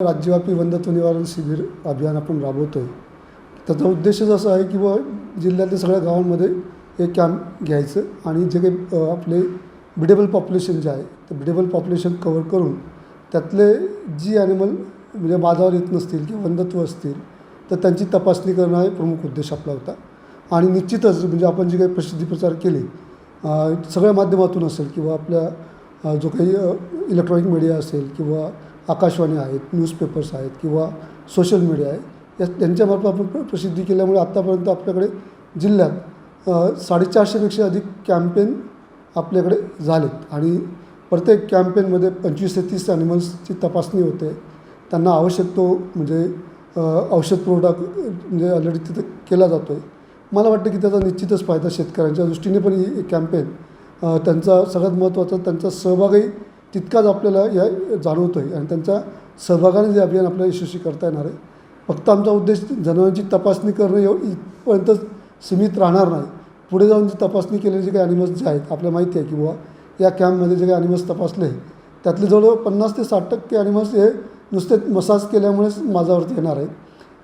राज्यव्यापी वंदत्व निवारण शिबिर अभियान आपण राबवतो आहे त्याचा उद्देशच असा आहे की व जिल्ह्यातल्या सगळ्या गावांमध्ये हे कॅम्प घ्यायचं आणि जे काही आपले बिडेबल पॉप्युलेशन जे आहे ते बिडेबल पॉप्युलेशन कवर करून त्यातले जी ॲनिमल म्हणजे बाजावर येत नसतील किंवा वंदत्व असतील तर त्यांची तपासणी करणं हा प्रमुख उद्देश आपला होता. आणि निश्चितच म्हणजे आपण जी काही प्रसिद्धी प्रचार केली सगळ्या माध्यमातून असेल किंवा आपल्या जो काही इलेक्ट्रॉनिक मीडिया असेल किंवा आकाशवाणी आहेत न्यूजपेपर्स आहेत किंवा सोशल मीडिया आहे या त्यांच्यामार्फत आपण प्र- प्रसिद्धी केल्यामुळे आत्तापर्यंत आपल्याकडे जिल्ह्यात साडेचारशेपेक्षा अधिक कॅम्पेन आपल्याकडे झालेत. आणि प्रत्येक कॅम्पेनमध्ये पंचवीस ते तीस ॲनिमल्सची तपासणी होते. त्यांना आवश्यक तो म्हणजे औषध पुरवठा म्हणजे ऑलरेडी तिथे केला जातो आहे मला वाटतं की त्याचा निश्चितच फायदा शेतकऱ्यांच्या दृष्टीने पण ही कॅम्पेन त्यांचा सगळ्यात महत्त्वाचा त्यांचा सहभागही तितकाच आपल्याला या जाणवतो आहे आणि त्यांच्या सहभागाने जे अभियान आपल्याला यशस्वी करता येणार आहे. फक्त आमचा उद्देश जनावरांची तपासणी करणं एव इथपर्यंतच सीमित राहणार नाही. पुढे जाऊन जी तपासणी केलेली जे काही ॲनिमल्स जे आहेत आपल्याला माहिती आहे की बुवा या कॅम्पमध्ये जे काही ॲनिमल्स तपासले त्यातले जवळजवळ पन्नास ते साठ टक्के ॲनिमल्स हे नुसते मसाज केल्यामुळेच माझ्यावरती येणार आहेत.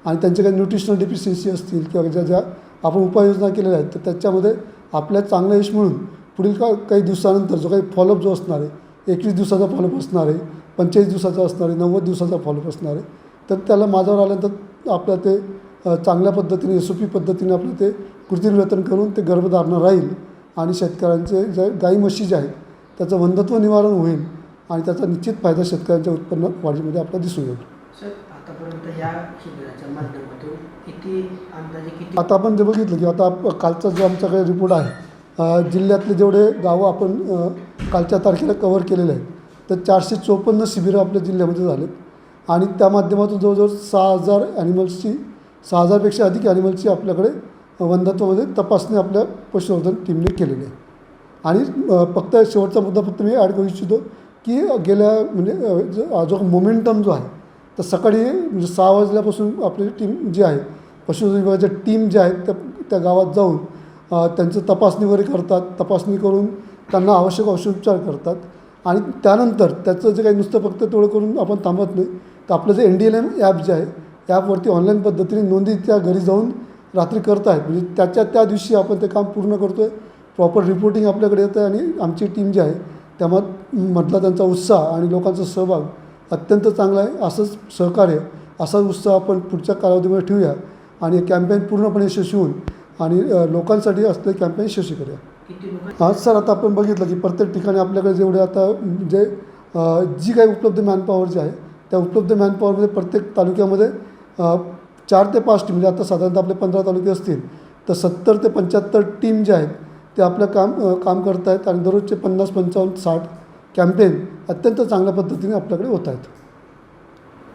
आणि त्यांचे काही न्यूट्रिशनल डिफिशियन्सी असतील किंवा ज्या ज्या आपण उपाययोजना केलेल्या आहेत तर त्याच्यामध्ये आपल्या चांगलं यश मिळून पुढील का काही दिवसानंतर जो काही फॉलोअप जो असणार आहे एकवीस दिवसाचा फॉलोअप असणार आहे पंचेचाळीस दिवसाचा असणार आहे नव्वद दिवसाचा फॉलोअप असणार आहे. तर त्याला माझ्यावर आल्यानंतर आपलं ते चांगल्या पद्धतीने पी पद्धतीने आपलं ते कृत्रिम वेतन करून ते गर्भधारणा राहील आणि शेतकऱ्यांचे जे गाई म्हशी जे आहेत त्याचं वंधत्व निवारण होईल आणि त्याचा निश्चित फायदा शेतकऱ्यांच्या उत्पन्न वाढीमध्ये आपला दिसून येईल. आता आपण जे बघितलं की आता कालचा जो आमच्याकडे रिपोर्ट आहे जिल्ह्यातले जेवढे गावं आपण कालच्या तारखेला कवर केलेले आहेत तर चारशे चोपन्न शिबिरं आपल्या जिल्ह्यामध्ये झालेत. आणि त्या माध्यमातून जवळजवळ सहा हजार ॲनिमल्सची सहा हजारपेक्षा अधिक ॲनिमल्सची आपल्याकडे वंधत्वामध्ये तपासणी आपल्या पशुसंवर्धन टीमने केलेली आहे. आणि फक्त शेवटचा मुद्दा फक्त मी ॲड करू इच्छितो की गेल्या म्हणजे जो जो मोमेंटम जो आहे तर सकाळी म्हणजे सहा वाजल्यापासून आपली टीम जी आहे पशु विभागाच्या टीम ज्या आहेत त्या त्या गावात जाऊन त्यांचं तपासणी वगैरे करतात. तपासणी करून त्यांना आवश्यक औषधोपचार करतात. आणि त्यानंतर त्याचं जे काही नुसतं फक्त तेवढं करून आपण थांबत नाही. तर आपलं जे N D L M app जे आहे ॲपवरती ऑनलाईन पद्धतीने नोंदी त्या घरी जाऊन रात्री करत आहेत. म्हणजे त्याच्या त्या दिवशी आपण ते काम पूर्ण करतो आहे प्रॉपर रिपोर्टिंग आपल्याकडे येतं आहे आणि आमची टीम जी आहे त्यामध्ये मधला त्यांचा उत्साह आणि लोकांचा सहभाग अत्यंत चांगला आहे. असंच सहकार्य असा उत्साह आपण पुढच्या कालावधीमध्ये ठेवूया. आणि कॅम्पेन पूर्णपणे यशस्वी होऊन आणि लोकांसाठी असलेले कॅम्पेन यशस्वी करूया आज सर आता आपण बघितलं की प्रत्येक ठिकाणी आपल्याकडे जेवढे आता म्हणजे अ, जी काही उपलब्ध मॅनपॉवर जी आहे त्या उपलब्ध मॅनपॉवरमध्ये प्रत्येक तालुक्यामध्ये चार ते पाच टीम म्हणजे आता साधारणतः आपले पंधरा तालुके असतील तर सत्तर ते पंच्याहत्तर टीम जे आहेत ते आपलं काम काम करत आहेत आणि दररोजचे पन्नास पंचावन्न साठ कॅम्पेन अत्यंत चांगल्या पद्धतीने आपल्याकडे होत आहेत